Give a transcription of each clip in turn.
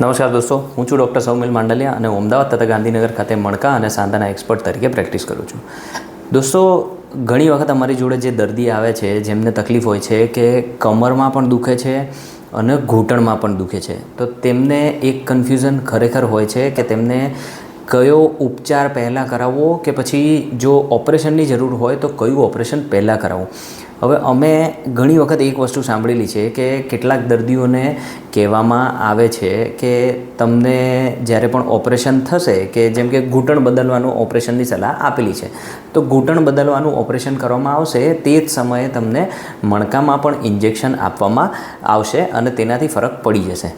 નમસ્કાર દોસ્તો, હું છું ડૉક્ટર સૌમિલ માંડલિયા અને અમદાવાદ તથા ગાંધીનગર ખાતે મણકા અને સાંધાના એક્સપર્ટ તરીકે પ્રેક્ટિસ કરું છું. દોસ્તો, ઘણી વખત અમારી જોડે જે દર્દી આવે છે, જેમને તકલીફ હોય છે કે કમરમાં પણ દુખે છે અને ઘૂંટણમાં પણ દુખે છે, તો તેમને એક કન્ફ્યુઝન ખરેખર હોય છે કે તેમને કયો ઉપચાર પહેલાં કરાવવો કે પછી જો ઓપરેશનની જરૂર હોય તો કયું ઓપરેશન પહેલાં કરાવવું? હવે અમે ઘણી વખત એક વસ્તુ સાંભળેલી છે કે કેટલાક દર્દીઓને કહેવામાં આવે છે કે તમને જ્યારે પણ ઓપરેશન થશે કે જેમ કે ઘૂંટણ બદલવાનું ઓપરેશનની સલાહ આપેલી છે, તો ઘૂંટણ બદલવાનું ઓપરેશન કરવામાં આવશે તે જ સમયે તમને મણકામાં પણ ઇન્જેક્શન આપવામાં આવશે અને તેનાથી ફરક પડી જશે.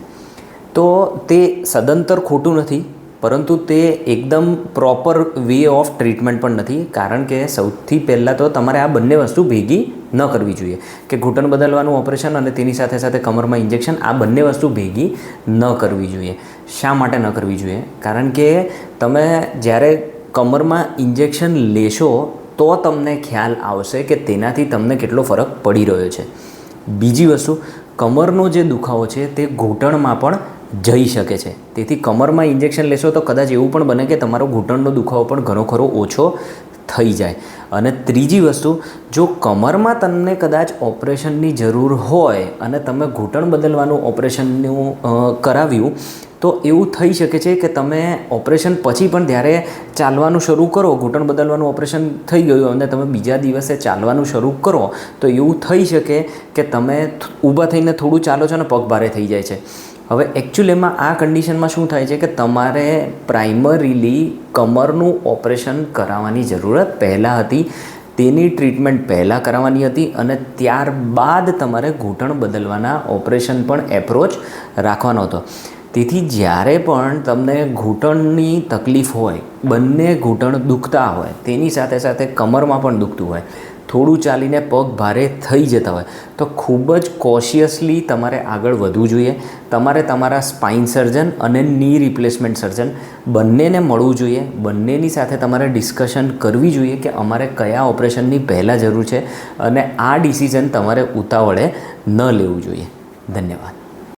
તો તે સદંતર ખોટું નથી, પરંતુ તે એકદમ પ્રોપર વે ઓફ ટ્રીટમેન્ટ પણ નથી, કારણ કે સૌથી પહેલાં તો તમારે આ બંને વસ્તુ ભેગી ન કરવી જોઈએ. કે ઘૂંટણ બદલવાનું ઓપરેશન અને તેની સાથે સાથે કમરમાં ઇન્જેક્શન, આ બંને વસ્તુ ભેગી ન કરવી જોઈએ. શા માટે ન કરવી જોઈએ? કારણ કે તમે જ્યારે કમરમાં ઇન્જેક્શન લેશો, તો તમને ખ્યાલ આવશે કે તેનાથી તમને કેટલો ફરક પડી રહ્યો છે. બીજી વસ્તુ, કમરનો જે દુખાવો છે, તે ઘૂંટણમાં પણ જઈ શકે છે. તેથી કમરમાં ઇન્જેક્શન લેશો તો કદાચ એવું પણ બને કે તમારો ઘૂંટણનો દુખાવો પણ ઘણો ખરો ઓછો થઈ જાય. અને ત્રીજી વસ્તુ, જો કમરમાં તમને કદાચ ઓપરેશનની જરૂર હોય અને તમે ઘૂંટણ બદલવાનું ઓપરેશનનું કરાવ્યું તો એવું થઈ શકે છે કે તમે ઓપરેશન પછી પણ જ્યારે ચાલવાનું શરૂ કરો, ઘૂંટણ બદલવાનું ઓપરેશન થઈ ગયું અને તમે બીજા દિવસે ચાલવાનું શરૂ કરો, તો એવું થઈ શકે કે તમે ઊભા થઈને થોડું ચાલો છો અને પગ થઈ જાય છે. હવે એકચ્યુઅલીમાં આ કન્ડિશનમાં શું થાય છે કે તમારે પ્રાઇમરીલી કમરનું ઓપરેશન કરાવવાની જરૂરત પહેલાં હતી, તેની ટ્રીટમેન્ટ પહેલાં કરાવવાની હતી અને ત્યારબાદ તમારે ઘૂંટણ બદલવાના ઓપરેશન પણ એપ્રોચ રાખવાનો હતો. તેથી જ્યારે પણ તમને ઘૂંટણની તકલીફ હોય, બંને ઘૂંટણ દુખતા હોય, તેની સાથે સાથે કમરમાં પણ દુખતું હોય, થોડું ચાલીને પગ ભારે થઈ જતા હોય, તો ખૂબ જ કોશિયસલી તમારે આગળ વધવું જોઈએ. તમારે તમારા સ્પાઇન સર્જન અને ની રિપ્લેસમેન્ટ સર્જન બંનેને મળવું જોઈએ. બંનેની સાથે તમારે ડિસ્કશન કરવી જોઈએ કે અમારે કયા ઓપરેશનની પહેલાં જરૂર છે અને આ ડિસિઝન તમારે ઉતાવળે ન લેવું જોઈએ. ધન્યવાદ.